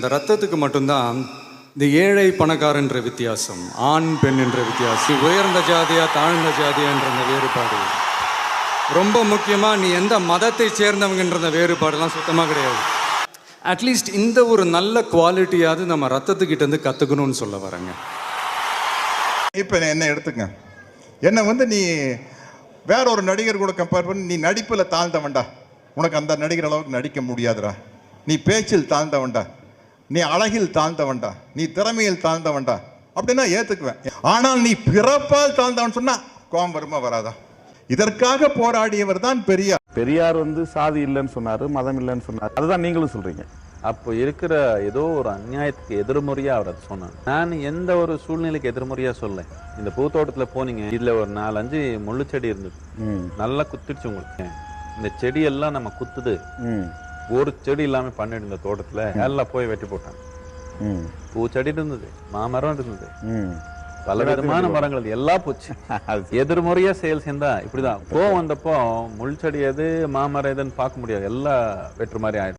இந்த ரத்தத்துக்கு மட்டும்தான் இந்த ஏழை பணக்காரன்ற வித்தியாசம் ஆண் பெண் என்ற வித்தியாசம் உயர்ந்த ஜாதியா தாழ்ந்த ஜாதியா என்ற அந்த வேறுபாடு. ரொம்ப முக்கியமாக நீ எந்த மதத்தை சேர்ந்தவங்கன்ற அந்த வேறுபாடெல்லாம் சுத்தமாக கிடையாது. அட்லீஸ்ட் இந்த ஒரு நல்ல குவாலிட்டியாவது நம்ம ரத்தத்துக்கிட்ட இருந்து கற்றுக்கணும்னு சொல்ல வரேங்க. இப்போ என்ன எடுத்துங்க என்னை வந்து நீ வேற ஒரு நடிகர் கூட கம்பேர் பண்ணி நீ நடிப்பில் தாழ்ந்தவன்டா. உனக்கு அந்த நடிகர் அளவுக்கு நடிக்க முடியாதுடா. நீ பேச்சில் தாழ்ந்தவன்டா. நீ அழகில் தாழ்ந்தவன்டா நீ திறமையில் தாழ்ந்தவன்டா அப்படின்னா ஏத்துக்குவேன். ஆனால் நீ பிறப்பால் தாழ்ந்தவன் சொன்னா கோபம் வருமா வராதா? இதற்காக போராடியவர் தான் பெரியார். பெரியார் வந்து சாதி இல்லைன்னு சொன்னாரு மதம் இல்லைன்னு சொன்னாரு. அதுதான் நீங்களும் சொல்றீங்க. அப்போ இருக்கிற ஏதோ ஒரு அநியாயத்துக்கு எதிர்மறையா அவர் அதை நான் எந்த ஒரு சூழ்நிலைக்கு எதிர்மறையா சொல்ல. இந்த பூத்தோட்டத்துல போனீங்க இதுல ஒரு நாலஞ்சு முள்ளு செடி இருந்தது ம். நல்லா குத்திடுச்சு உங்களுக்கு. இந்த செடி எல்லாம் நம்ம குத்துது. ம். ஒரு செடி இல்லாம பண்ணிட்டு இந்த தோட்டத்துல எல்லாம் போய் வெட்டி போட்டாங்க. பூச்செடி இருந்தது மாமரம் இருந்தது. பல விதமான மரங்கள் எல்லாம் போச்சு. எதிர்மறையா செயல் செஞ்சா இப்படிதான். கோவம் வந்தப்போ முள் செடி எது மாமரம் எதுன்னு பார்க்க முடியாது. எல்லாம் வெட்டுற மாதிரி ஆயிடும்